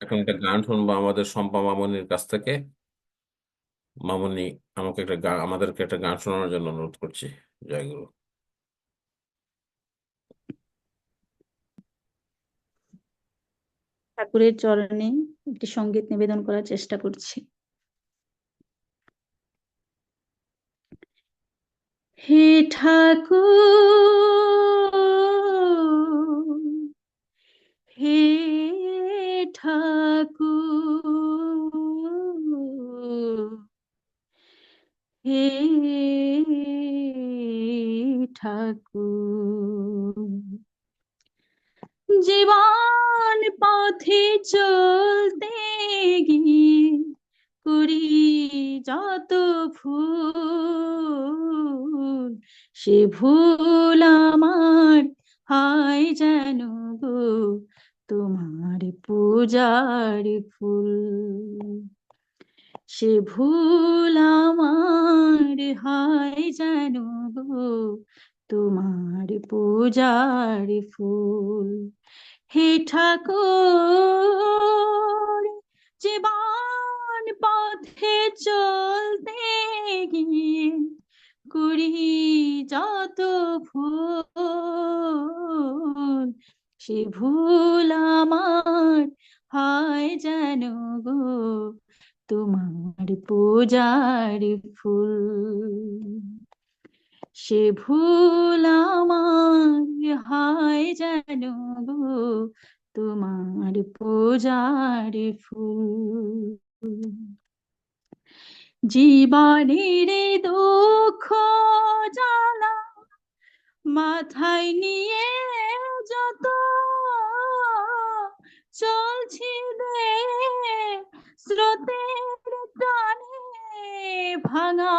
এখন একটা গান শুনব আমাদের শম্পা মামনির কাছ থেকে। মামনি, আমাকে একটা গান আমাদেরকে একটা গান শোনানোর জন্য অনুরোধ করছি, জয়গুরু। ঠাকুরের চরণে একটি সংগীত নিবেদন করার চেষ্টা করছি। হে ঠাকুর ঠাকুর। জীবন পথে চলতে গিয়ে করি যত ভুল, সে ভুল আমার হয় যেন গো তোমার পূজার ফুল। সে ভুল আমার হয় যেন গো, তোমার পূজার ফুল। হে ঠাকুর, জীবন পথে চলতে গিয়ে করি যত ভুল, সে ভুল আমার হয় যেন গো, তোমার পূজার ফুল। সে ভুল আমার হয় যেন তোমার পূজার ফুল। জীবনের দুঃখ জ্বালা মাথায় নিয়ে যত চলছি দে স্রোতের ভাঙা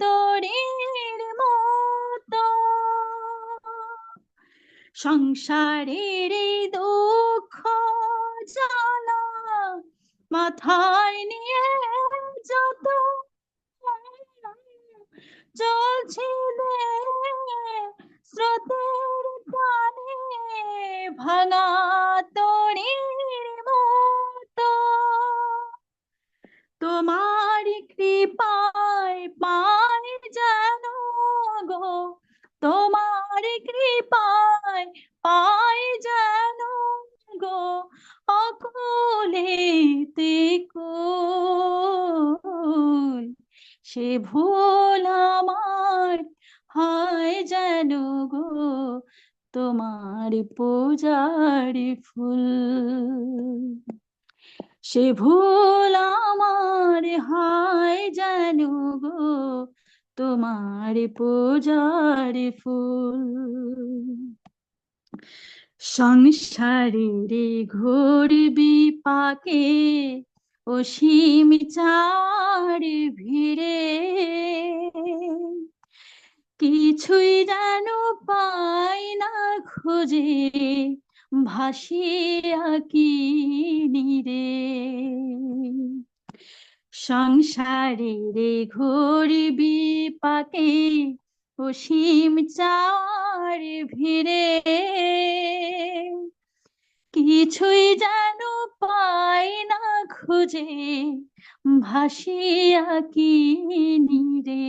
তরির মতো। সংসারের দুঃখ জ্বালা মাথায় নিয়ে যত চলছে দে স্রোতের টানে ভাঙা হয় যেন গো তোমার পূজার ফুল। সে ভুল আমার হয় যেন গো তোমার পূজার ফুল। সংসারের ঘোর বিপাকে অসীম চার ভিড়ে কিছুই যেন পাই না খুঁজে, ভাসিয়া কি নিরে সংসারের ঘোর বিপাকে অসীম চার ভিড়ে, কিছুই যেন পাই না খুঁজে, ভাসিয়া কি নিরে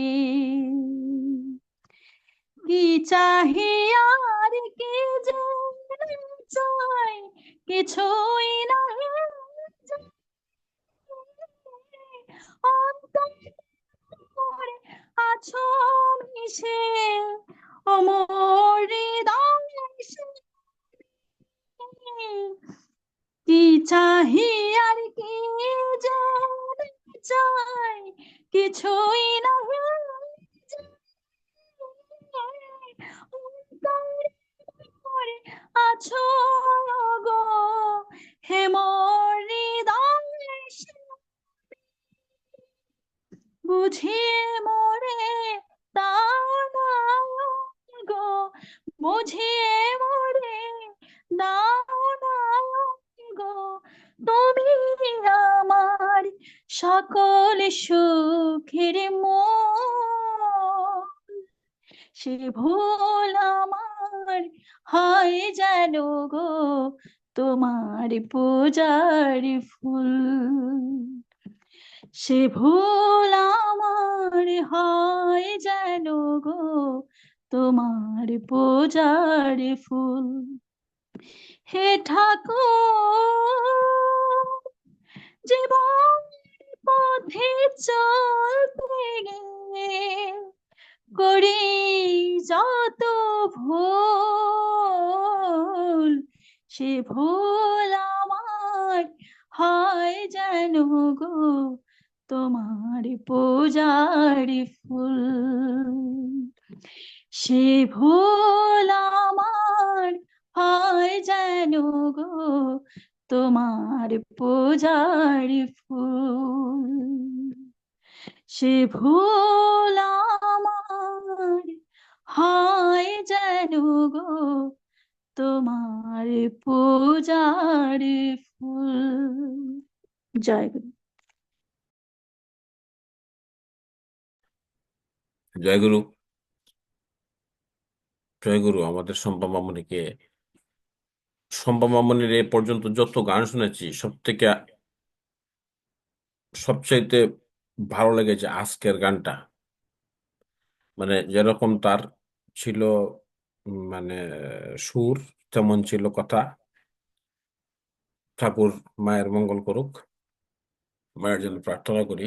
কি চাহি আর কি যে চাই কিছুই না অন্তরে আছো মিশে, অমর কি চাহি আর কি যে চাই কিছুই না বুঝিয়ে মোরে দাও গো বুঝিয়ে মোরে দাও গো, তুমি আমার সকল সুখের মূল সে ভুল আমার হয় যেন গো, তোমার পূজার ফুল। সে ভুল আমার হয় যেন গো তোমার পূজার ফুল। হে ঠাকুর, জীবন পথে চলতে গেলে করি যত ভুল, সে ভুল আমার হয় যেন গো তোমার পূজার ফুল। সে ভুল আমার হয় যেন গো তোমার পূজার ফুল। সে ভুল আমার হয় যেন গো তোমার পূজার ফুল। জয় গুরু। জয়গুরু জয়গুরু আমাদের শম্পা মামনিকে, শম্পা মামনির এ পর্যন্ত যত গান শুনেছি সব থেকে সবচাইতে ভালো লেগেছে আজকের গানটা। মানে যেরকম তার ছিল মানে সুর তেমন ছিল কথা। ঠাকুর মায়ের মঙ্গল করুক, মায়ের জন্য প্রার্থনা করি।